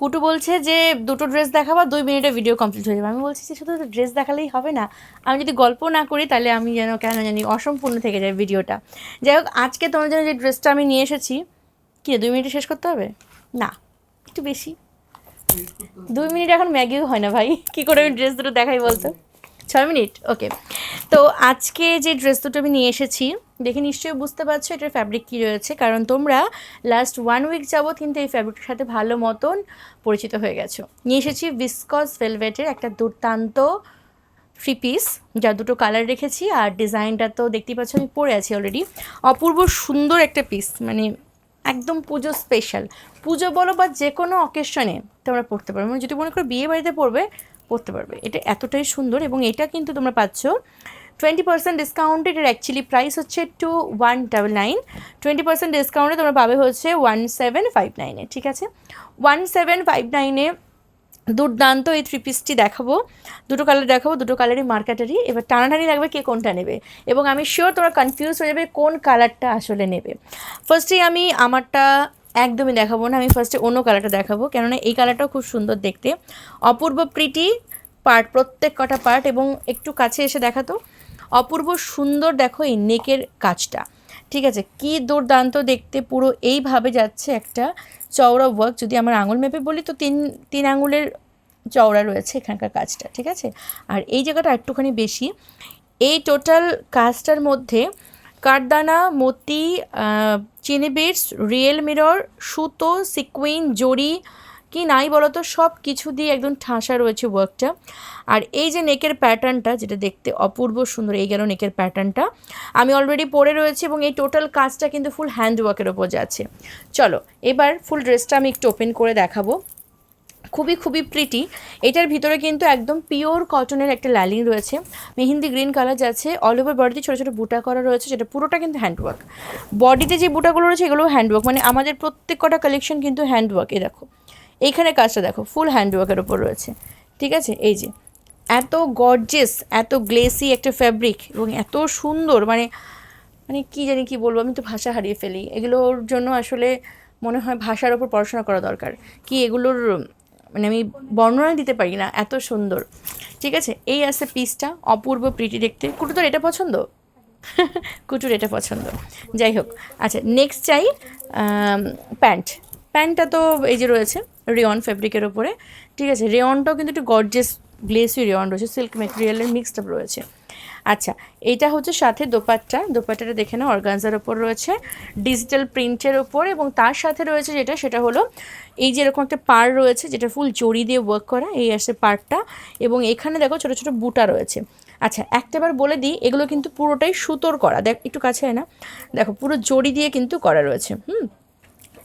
কুটু বলছে যে, দুটো ড্রেস দেখাবা দুই মিনিটে ভিডিও কমপ্লিট হয়ে যাবে। আমি বলছি যে, শুধু ড্রেস দেখালেই হবে না। আমি যদি গল্প না করি, তাহলে আমি যেন কেন জানি অসম্পূর্ণ থেকে যায় ভিডিওটা যাই হোক, আজকে তোমার জন্য যে ড্রেসটা আমি নিয়ে এসেছি, কি দুই মিনিটে শেষ করতে হবে? না, একটু বেশি। দুই মিনিট এখন ম্যাগিও হয় না ভাই। কি করে আমি ড্রেস দুটো দেখাই বলতো? ছয় মিনিট? ওকে তো আজকে যে ড্রেস দুটো আমি নিয়ে এসেছি, দেখে নিশ্চয়ই বুঝতে পারছ এটার ফ্যাব্রিক কী রয়েছে, কারণ তোমরা লাস্ট ওয়ান উইক যাবৎ কিন্তু এই ফ্যাব্রিকটার সাথে ভালো মতন পরিচিত হয়ে গেছো। নিয়ে এসেছি ভিসকস ভেলভেটের একটা দুর্দান্ত থ্রি পিস যা দুটো কালার রেখেছি, আর ডিজাইনটা তো দেখতেই পাচ্ছ আমি পরে আছি অলরেডি অপূর্ব সুন্দর একটা পিস মানে একদম পুজো স্পেশাল পুজো বলো বা যে কোনো অকেশনে তোমরা পড়তে পারো। মানে যদি মনে করো বিয়ে বাড়িতে পড়বে পড়তে পারবে। এটা এতটাই সুন্দর এবং এটা কিন্তু তোমরা পাচ্ছ টোয়েন্টি পার্সেন্ট ডিসকাউন্টে এটার অ্যাকচুয়ালি প্রাইস হচ্ছে two one double nine twenty percent ডিসকাউন্টে তোমরা পাবে হচ্ছে ওয়ান সেভেন ফাইভ নাইনে ঠিক আছে? ওয়ান সেভেন ফাইভ নাইনে দুর্দান্ত এই থ্রি পিসটি দেখাবো। দুটো কালার দেখাবো, দুটো কালারই মার্কেটারি এবার টানাটানি লাগবে কে কোনটা নেবে এবং আমি শিওর তোমরা কনফিউজ হয়ে যাবে কোন কালারটা আসলে নেবে। ফার্স্টেই আমি আমারটা একদমই দেখাবো না, আমি ফার্স্টে অন্য কালারটা দেখাবো। কেননা এই কালারটাও খুব সুন্দর দেখতে। অপূর্ব প্রিটি পার্ট প্রত্যেক কটা পার্ট এবং একটু কাছে এসে দেখাতো। অপূর্ব সুন্দর দেখো এই নেকের কাজটা। ঠিক আছে? কি দুর্দান্ত দেখতে, পুরো এইভাবে যাচ্ছে একটা চওড়া ওয়ার্ক যদি আমার আঙুল মেপে বলি তো তিন তিন আঙুলের চওড়া রয়েছে এখানকার কাজটা, ঠিক আছে? আর এই জায়গাটা একটুখানি বেশি। এই টোটাল কাজটার মধ্যে কাঠদানা মতি চিনি বিটস, রিয়েল মিরর, সুতো, সিকুইন জড়ি কি নাই বলো তো সব কিছু দিয়ে একদম ঠাসা রয়েছে ওয়ার্কটা আর এই যে নেকের প্যাটার্নটা যেটা দেখতে অপূর্ব সুন্দর, এই গেল নেকের প্যাটার্নটা আমি অলরেডি পরে রয়েছে এবং এই টোটাল কাজটা কিন্তু ফুল হ্যান্ড ওয়ার্কের ওপর যাচ্ছে। চলো, এবার ফুল ড্রেসটা আমি একটু ওপেন করে দেখাবো। খুবই খুবই প্রিটি এটার ভিতরে কিন্তু একদম পিওর কটনের একটা লাইনিং রয়েছে। মেহেন্দি গ্রিন কালার যাচ্ছে অল ওভার বডিতে ছোটো ছোটো বুটা করা রয়েছে, যেটা পুরোটা কিন্তু হ্যান্ডওয়ার্ক বডিতে যে বুটাগুলো রয়েছে এগুলো হ্যান্ডওয়ার্ক মানে আমাদের প্রত্যেক কটা কালেকশন কিন্তু হ্যান্ডওয়ার্ক এই দেখো। এইখানে কাজটা দেখো ফুল হ্যান্ডওয়ার্কের ওপর রয়েছে। ঠিক আছে? এই যে, এত গর্জেস এত গ্লেসি একটা ফ্যাব্রিক এবং এত সুন্দর মানে মানে কী জানি কী বলব, আমি তো ভাষা হারিয়ে ফেলি। এগুলোর জন্য আসলে মনে হয় ভাষার ওপর পড়াশোনা করা দরকার। কি এগুলোর মানে আমি বর্ণনা দিতে পারি না, এত সুন্দর। ঠিক আছে? এই আছে পিসটা অপূর্ব প্রীতি দেখতে। কুটু তোর এটা পছন্দ? কুটুর, এটা পছন্দ। যাই হোক আচ্ছা নেক্সট চাই প্যান্ট প্যান্টটা তো এই যে রয়েছে রেওয়ন ফেব্রিকের ওপরে ঠিক আছে? রেওনটাও কিন্তু একটু গর্জেস গ্লেসি রেওয়ন রয়েছে সিল্ক মেটেরিয়ালের মিক্সড আপ রয়েছে। আচ্ছা এইটা হচ্ছে সাথে দোপাট্টা। দোপাট্টাটা দেখে নাও অর্গানজার ওপর রয়েছে ডিজিটাল প্রিন্টের ওপর, এবং তার সাথে রয়েছে যেটা, সেটা হলো এই যে এরকম একটা পার রয়েছে, যেটা ফুল জড়ি দিয়ে ওয়ার্ক করা, এই আসে পার্টটা এবং এখানে দেখো ছোটো ছোটো বুটা রয়েছে। আচ্ছা একটাবার বলে দিই, এগুলো কিন্তু পুরোটাই সুতোর করা। দেখ, একটু কাছে না। দেখো, পুরো জড়ি দিয়ে কিন্তু করা রয়েছে, হুম?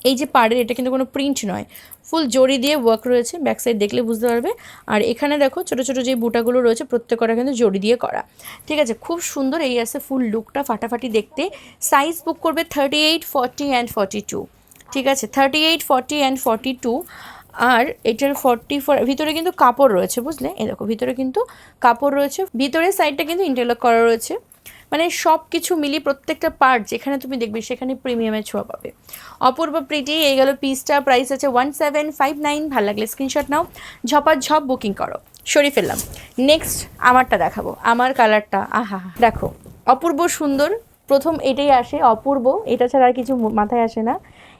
এই যে পাড়ের, এটা কিন্তু কোনো প্রিন্ট নয়। ফুল জড়ি দিয়ে ওয়ার্ক রয়েছে ব্যাক সাইড দেখলে বুঝতে পারবে। আর এখানে দেখো, ছোটো ছোটো যে বুটাগুলো রয়েছে, প্রত্যেকটা কিন্তু জড়ি দিয়ে করা। ঠিক আছে, খুব সুন্দর এই আছে ফুল লুকটা ফাটাফাটি দেখতে। সাইজ বুক করবে thirty eight forty and forty two ঠিক আছে thirty eight forty and forty two আর এটার ফর্টি ফোর ভিতরে কিন্তু কাপড় রয়েছে, বুঝলে? এই দেখো, ভিতরে কিন্তু কাপড় রয়েছে। ভিতরের সাইডটা কিন্তু ইন্টারলক করা রয়েছে। মানে সব কিছু মিলিয়ে প্রত্যেকটা পার্ট যেখানে তুমি দেখবে সেখানে প্রিমিয়ামের ছোঁয়া পাবে। অপূর্ব প্রিটি এই গেল পিসটা প্রাইস আছে ওয়ান সেভেন ফাইভ নাইন ভালো লাগলে স্ক্রিনশট নাও। ঝপার ঝপ বুকিং করো। সরিয়ে ফেললাম। নেক্সট আমারটা দেখাবো। আমার কালারটা আহা, দেখো, অপূর্ব সুন্দর। প্রথম এটাই আসে, অপূর্ব। এটা ছাড়া আর কিছু মাথায় আসে না।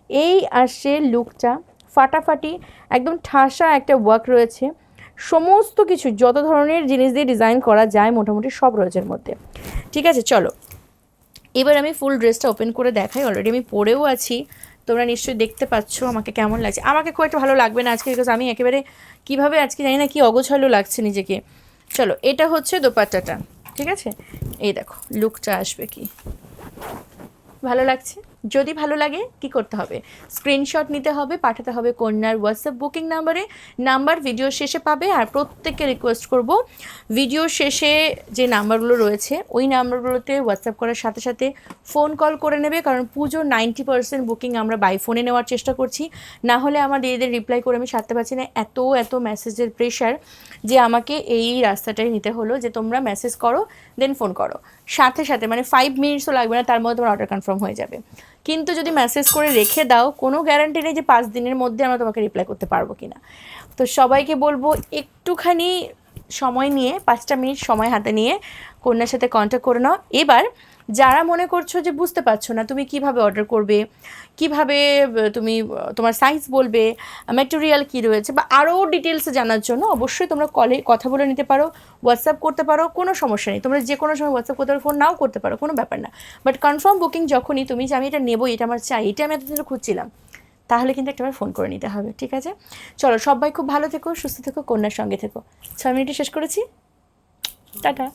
এই আসে লুকটা ফাটাফাটি, একদম ঠাসা একটা ওয়ার্ক রয়েছে। সমস্ত কিছু, যত ধরনের জিনিস দিয়ে ডিজাইন করা যায়, মোটামুটি সব রয়েছে মধ্যে। ঠিক আছে, চলো। এবার আমি ফুল ড্রেসটা ওপেন করে দেখাই অলরেডি আমি পরেও আছি। তোমরা নিশ্চয়ই দেখতে পাচ্ছ আমাকে কেমন লাগছে। আমাকে খুব একটা ভালো লাগবে না আজকে বিকজ আমি একেবারে কীভাবে আজকে জানি না কি অগোছালো লাগছে নিজেকে। চলো, এটা হচ্ছে দোপাট্টাটা, ঠিক আছে? এই দেখো লুকটা আসবে কি? ভালো লাগছে? যদি ভালো লাগে, কি করতে হবে? স্ক্রিনশট নিতে হবে, পাঠাতে হবে কন্যার হোয়াটসঅ্যাপ বুকিং নাম্বারে নাম্বার ভিডিও শেষে পাবে, আর প্রত্যেককে রিকোয়েস্ট করব ভিডিও শেষে যে নাম্বারগুলো রয়েছে, ওই নাম্বারগুলোতে হোয়াটসঅ্যাপ করার সাথে সাথে ফোন কল করে নেবে, কারণ পুজোর নাইনটি পার্সেন্ট বুকিং আমরা বাই ফোনে নেওয়ার চেষ্টা করছি। না হলে আমার দিদিদের রিপ্লাই করে আমি সারতে পারছি না। এত এত মেসেজের প্রেশার যে আমাকে এই রাস্তাটাই নিতে হলো, যে তোমরা মেসেজ করো দেন ফোন করো। সাথে সাথে মানে ফাইভ মিনিটসও লাগবে না, তার মধ্যে তোমার অর্ডার কনফার্ম হয়ে যাবে। কিন্তু যদি মেসেজ করে রেখে দাও, কোনো গ্যারান্টি নেই যে পাঁচ দিনের মধ্যে আমরা তোমাকে রিপ্লাই করতে পারব কি না তো সবাইকে বলব একটুখানি সময় নিয়ে, পাঁচটা মিনিট সময় হাতে নিয়ে কন্যার সাথে কন্ট্যাক্ট করে নাও। এবার যারা মনে করছ যে বুঝতে পারছ না, তুমি কীভাবে অর্ডার করবে, কীভাবে তুমি তোমার সাইজ বলবে ম্যাটেরিয়াল কী রয়েছে, বা আরও ডিটেলসে জানার জন্য অবশ্যই তোমরা কলে কথা বলে নিতে পারো হোয়াটসঅ্যাপ করতে পারো, কোনো সমস্যা নেই। তোমরা যে কোনো সময় হোয়াটসঅ্যাপ করতে পারো ফোন নাও করতে পারো, কোনো ব্যাপার না। বাট কনফার্ম বুকিং যখনই তুমি যে আমি এটা নেব এটা আমার চাই, এটা আমি এতদিন খুঁজছিলাম, তাহলে কিন্তু একটাবার ফোন করে নিতে হবে, ঠিক আছে? চলো, সবাই খুব ভালো থেকো, সুস্থ থেকো, কন্যার সঙ্গে থেকো। ছয় মিনিটে শেষ করেছি। টাটা।